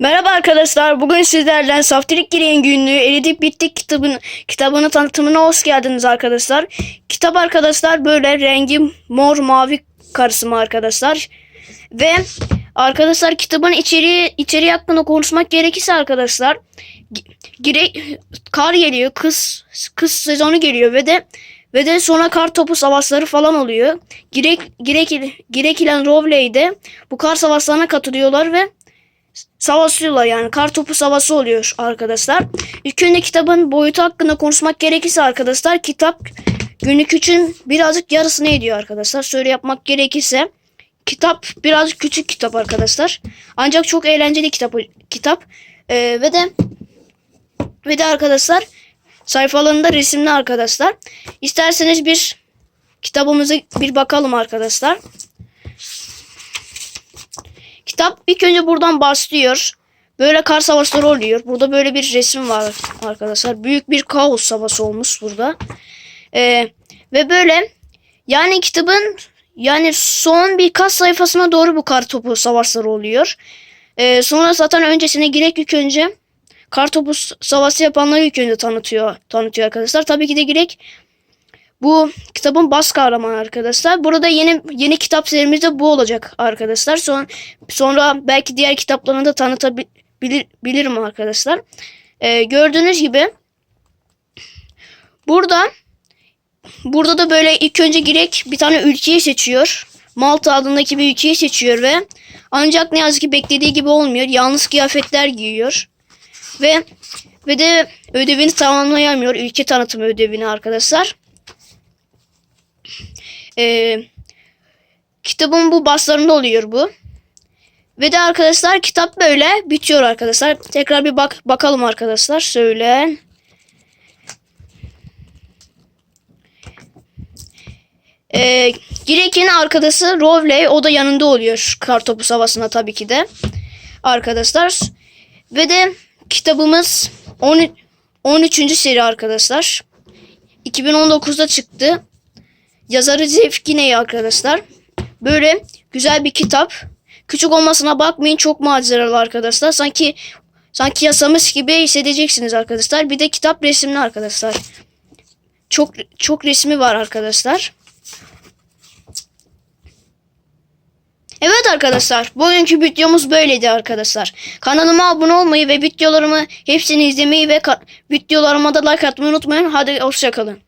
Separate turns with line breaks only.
Merhaba arkadaşlar. Bugün sizlerle Saftirik Gireğin günlüğü Eridip Bittik kitabını, kitabını tanıtımına hoş geldiniz arkadaşlar. Kitap arkadaşlar böyle rengi mor mavi karışımı arkadaşlar. Ve arkadaşlar kitabın içeriği, içeriği hakkında konuşmak gerekirse arkadaşlar gi- gire, kar geliyor. Kış, kış sezonu geliyor ve de ve de sonra kar topu savaşları falan oluyor. Girek, Girek, Girek ile Rowley de bu kar savaşlarına katılıyorlar ve savaşıyorlar yani kar topu savaşı oluyor arkadaşlar. İlk önce kitabın boyutu hakkında konuşmak gerekirse arkadaşlar kitap günlük için birazcık yarısını ediyor arkadaşlar. Şöyle yapmak gerekirse kitap birazcık küçük kitap arkadaşlar. Ancak çok eğlenceli kitap kitap Ee, ve de ve de arkadaşlar sayfalarında resimli arkadaşlar. İsterseniz bir kitabımıza bir bakalım arkadaşlar. Kitap ilk önce buradan başlıyor. Böyle kar savaşları oluyor. Burada böyle bir resim var arkadaşlar. Büyük bir kaos savaşı olmuş burada. Ee, ve böyle yani kitabın yani son birkaç sayfasına doğru bu kar topu savaşları oluyor. Ee, sonra zaten öncesine girek ilk önce kar topu savaşı yapanları ilk önce tanıtıyor, tanıtıyor arkadaşlar. Tabii ki de girek bu kitabın bas kahramanı arkadaşlar. Burada yeni yeni kitap serimizde bu olacak arkadaşlar. Son, sonra belki diğer kitaplarını da tanıtabilirim arkadaşlar. Ee, gördüğünüz gibi burada burada da böyle ilk önce girek bir tane ülkeyi seçiyor. Malta adındaki bir ülkeyi seçiyor ve ancak ne yazık ki beklediği gibi olmuyor. Yalnız kıyafetler giyiyor. Ve ve de ödevini tamamlayamıyor. Ülke tanıtımı ödevini arkadaşlar. Ee, kitabın bu baslarında oluyor bu. Ve de arkadaşlar kitap böyle bitiyor arkadaşlar. Tekrar bir bak bakalım arkadaşlar. Söyle. Ee, Girek'in arkadaşı Rowley o da yanında oluyor kartopu savaşında tabii ki de. Arkadaşlar. Ve de kitabımız 10, 13. seri arkadaşlar. 2019'da çıktı. Yazarı Zevk Güney arkadaşlar. Böyle güzel bir kitap. Küçük olmasına bakmayın çok maceralı arkadaşlar. Sanki sanki yasamış gibi hissedeceksiniz arkadaşlar. Bir de kitap resimli arkadaşlar. Çok çok resmi var arkadaşlar. Evet arkadaşlar, bugünkü videomuz böyleydi arkadaşlar. Kanalıma abone olmayı ve videolarımı hepsini izlemeyi ve videolarıma da like atmayı unutmayın. Hadi hoşçakalın.